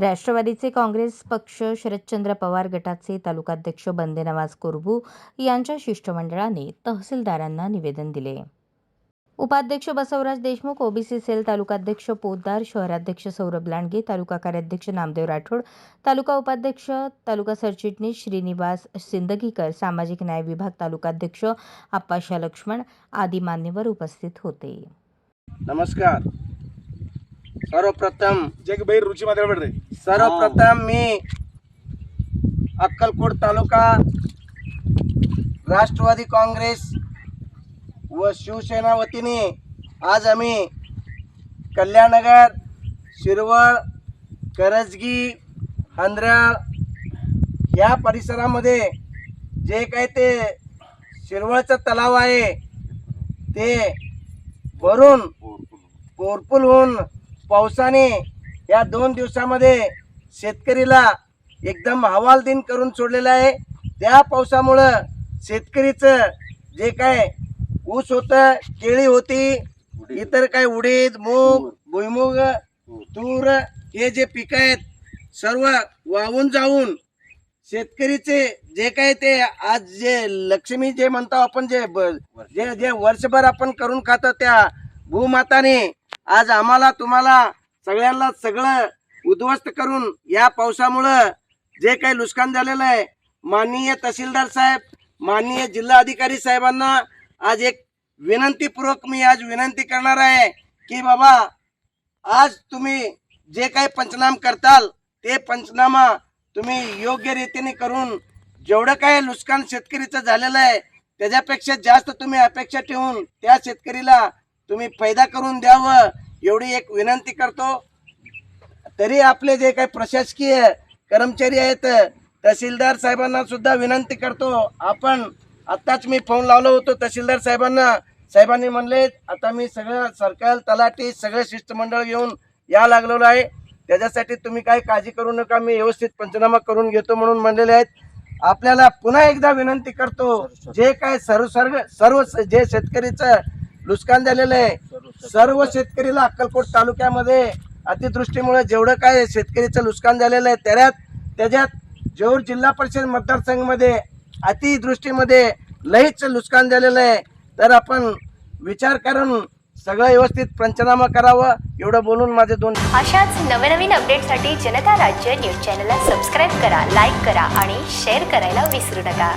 राष्ट्रवादीचे काँग्रेस पक्ष शरदचंद्र पवार गटाचे तालुकाध्यक्ष बंदे नवाज यांच्या शिष्टमंडळाने तहसीलदारांना निवेदन दिले. उपाध्यक्ष बसवराज देशमुख ओबीसी सेल तालुकाध्यक्ष पोद्दार शहराध्यक्ष सौरभ लांडगे तालुका कार्याध्यक्ष नामदेव राठोड तालुका उपाध्यक्ष तालुका सरचिटणीस श्रीनिवास सिंदगीकर सामाजिक न्याय विभाग तालुकाध्यक्ष आप्पाशा लक्ष्मण आदी मान्यवर उपस्थित होते. नमस्कार. सर्वप्रथम जग बैर रुची मात्र सर्वप्रथम मी अक्कलकोट तालुका राष्ट्रवादी काँग्रेस व शिवसेना वतीने आज आम्ही कल्याणनगर शिरवळ करजगी हंद्र्याळ या परिसरामध्ये जे काही ते शिरवळचं तलाव आहे ते भरून कोरपूल होऊन पावसाने या दोन दिवसामध्ये शेतकरीला एकदम हवालदिन करून सोडलेलं आहे. त्या पावसामुळं शेतकरीचं जे काय ऊस होतं केळी होती इतर काय उडीद मूग भुईमुग तूर हे जे पिकं आहेत सर्व वाहून जाऊन शेतकरीचे जे काय ते आज जे लक्ष्मी जे म्हणतो आपण जे ब- जे जे वर्षभर आपण करून खातो त्या भूमाताने आज आम्हाला तुम्हाला सगळ्यांना सगळं उद्ध्वस्त करून या पावसामुळं जे काही नुकसान झालेलं आहे माननीय तहसीलदार साहेब माननीय जिल्हा अधिकारी साहेबांना आज एक विनंतीपूर्वक मी आज विनंती करणार आहे की बाबा आज तुम्ही जे काही पंचनाम करताल ते पंचनामा तुम्ही योग्य रीतीने करून जेवढं काय नुकसान शेतकरीचं झालेलं आहे त्याच्यापेक्षा जास्त तुम्ही अपेक्षा ठेवून त्या शेतकरीला तुम्ही फायदा करून द्यावं एवढी एक विनंती करतो. तरी आपले जे काही प्रशासकीय कर्मचारी आहेत तहसीलदार साहेबांना सुद्धा विनंती करतो. आपण आत्ताच मी फोन लावलो होतो तहसीलदार साहेबांना. साहेबांनी म्हणले आता मी सगळं सर्कल तलाठी सगळं शिष्टमंडळ घेऊन या लागलेलो आहे. त्याच्यासाठी तुम्ही काही काळजी करू नका. मी व्यवस्थित पंचनामा करून घेतो म्हणून म्हणलेले आहेत. आपल्याला पुन्हा एकदा विनंती करतो. जे काय सर्व सर्व सर्व जे शेतकरीचं नुकसान झालेलं आहे. सर्व शेतकरीला अक्कलकोट तालुक्यामध्ये अतिवृष्टीमुळे जेवढं काय शेतकरीचं नुकसान झालेलं आहे त्याच्यात त्याच्यात जेऊर जिल्हा परिषद मतदारसंघामध्ये अतिवृष्टीमध्ये लईच नुकसान झालेलं आहे. तर आपण विचार करून सगळं व्यवस्थित पंचनामा करावं एवढं बोलून माझे दोन अशाच नवनवीन अपडेटसाठी जनता राज्य न्यूज चॅनलला सबस्क्राईब करा लाईक करा आणि शेअर करायला विसरू नका.